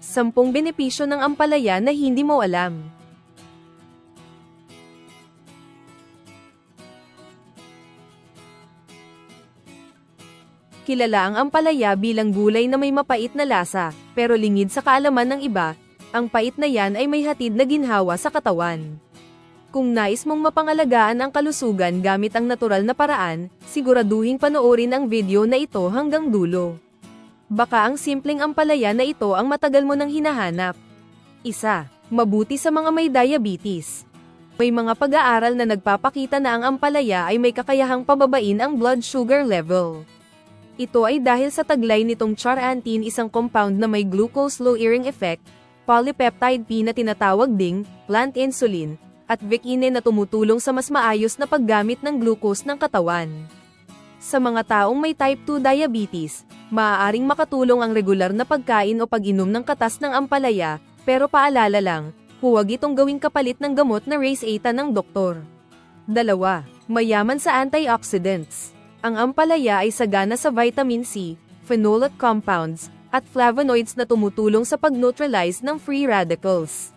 Sampung benepisyo ng ampalaya na hindi mo alam. Kilala ang ampalaya bilang gulay na may mapait na lasa, pero lingid sa kaalaman ng iba, ang pait na yan ay may hatid na ginhawa sa katawan. Kung nais mong mapangalagaan ang kalusugan gamit ang natural na paraan, siguraduhin panoorin ang video na ito hanggang dulo. Baka ang simpleng ampalaya na ito ang matagal mo nang hinahanap. Isa, mabuti sa mga may diabetes. May mga pag-aaral na nagpapakita na ang ampalaya ay may kakayahang pababain ang blood sugar level. Ito ay dahil sa taglay nitong charantin isang compound na may glucose lowering effect, polypeptide P na tinatawag ding plant insulin, at vicine na tumutulong sa mas maayos na paggamit ng glucose ng katawan. Sa mga taong may type 2 diabetes, maaaring makatulong ang regular na pagkain o pag-inom ng katas ng ampalaya, pero paalala lang, huwag itong gawing kapalit ng gamot na race ATA ng doktor. Dalawa, mayaman sa antioxidants. Ang ampalaya ay sagana sa vitamin C, phenolate compounds, at flavonoids na tumutulong sa pag-neutralize ng free radicals.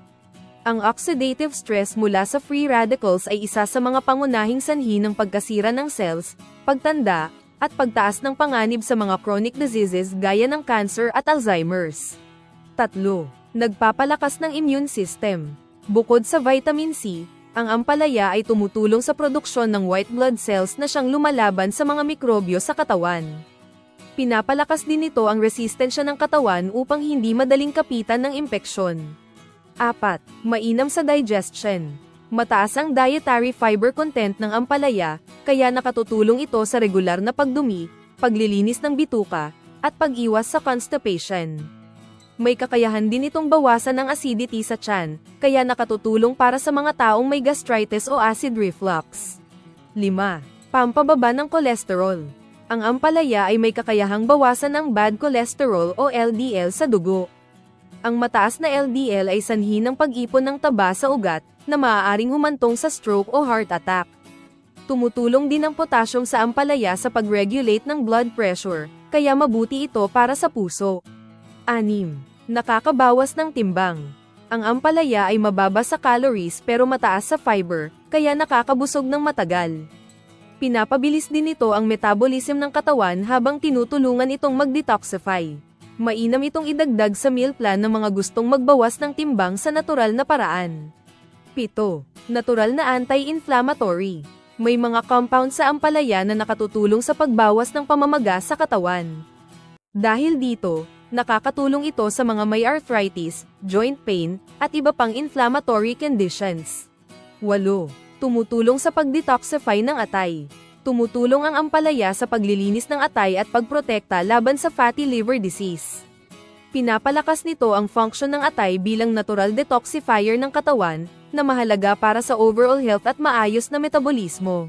Ang oxidative stress mula sa free radicals ay isa sa mga pangunahing sanhi ng pagkasira ng cells, pagtanda, at pagtaas ng panganib sa mga chronic diseases gaya ng cancer at Alzheimer's. Tatlo, nagpapalakas ng immune system. Bukod sa vitamin C, ang ampalaya ay tumutulong sa produksyon ng white blood cells na siyang lumalaban sa mga mikrobyo sa katawan. Pinapalakas din nito ang resistensya ng katawan upang hindi madaling kapitan ng impeksyon. 4. Mainam sa digestion. Mataas ang dietary fiber content ng ampalaya, kaya nakatutulong ito sa regular na pagdumi, paglilinis ng bituka, at pag-iwas sa constipation. May kakayahan din itong bawasan ang acidity sa tiyan, kaya nakatutulong para sa mga taong may gastritis o acid reflux. 5. Pampababa ng kolesterol. Ang ampalaya ay may kakayahang bawasan ang bad cholesterol o LDL sa dugo. Ang mataas na LDL ay sanhi ng pag-ipon ng taba sa ugat, na maaaring humantong sa stroke o heart attack. Tumutulong din ang potassium sa ampalaya sa pag-regulate ng blood pressure, kaya mabuti ito para sa puso. 6. Nakakabawas ng timbang. Ang ampalaya ay mababa sa calories pero mataas sa fiber, kaya nakakabusog ng matagal. Pinapabilis din ito ang metabolism ng katawan habang tinutulungan itong mag-detoxify. Mainam itong idagdag sa meal plan ng mga gustong magbawas ng timbang sa natural na paraan. 7. Natural na anti-inflammatory. May mga compound sa ampalaya na nakatutulong sa pagbawas ng pamamaga sa katawan. Dahil dito, nakakatulong ito sa mga may arthritis, joint pain, at iba pang inflammatory conditions. 8. Tumutulong sa pag-detoxify ng atay. Tumutulong ang ampalaya sa paglilinis ng atay at pagprotekta laban sa fatty liver disease. Pinapalakas nito ang function ng atay bilang natural detoxifier ng katawan, na mahalaga para sa overall health at maayos na metabolismo.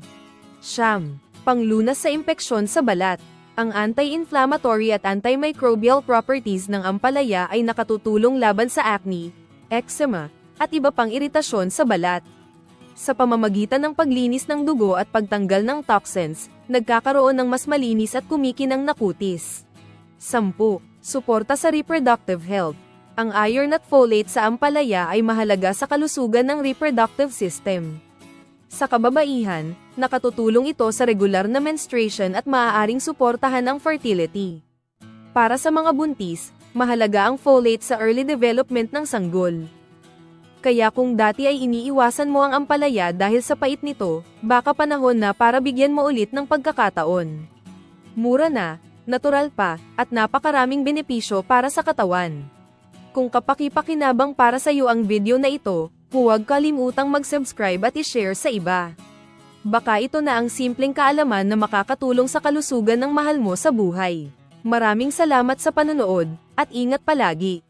Siyam. Panglunas sa impeksyon sa balat. Ang anti-inflammatory at antimicrobial properties ng ampalaya ay nakatutulong laban sa acne, eczema, at iba pang iritasyon sa balat. Sa pamamagitan ng paglinis ng dugo at pagtanggal ng toxins, nagkakaroon ng mas malinis at kumikinang nakutis. 10. Suporta sa reproductive health. Ang iron at folate sa ampalaya ay mahalaga sa kalusugan ng reproductive system. Sa kababaihan, nakatutulong ito sa regular na menstruation at maaaring suportahan ang fertility. Para sa mga buntis, mahalaga ang folate sa early development ng sanggol. Kaya kung dati ay iniiwasan mo ang ampalaya dahil sa pait nito, baka panahon na para bigyan mo ulit ng pagkakataon. Mura na, natural pa, at napakaraming benepisyo para sa katawan. Kung kapaki-pakinabang para sa iyo ang video na ito, huwag kalimutang mag-subscribe at i-share sa iba. Baka ito na ang simpleng kaalaman na makakatulong sa kalusugan ng mahal mo sa buhay. Maraming salamat sa panonood, at ingat palagi.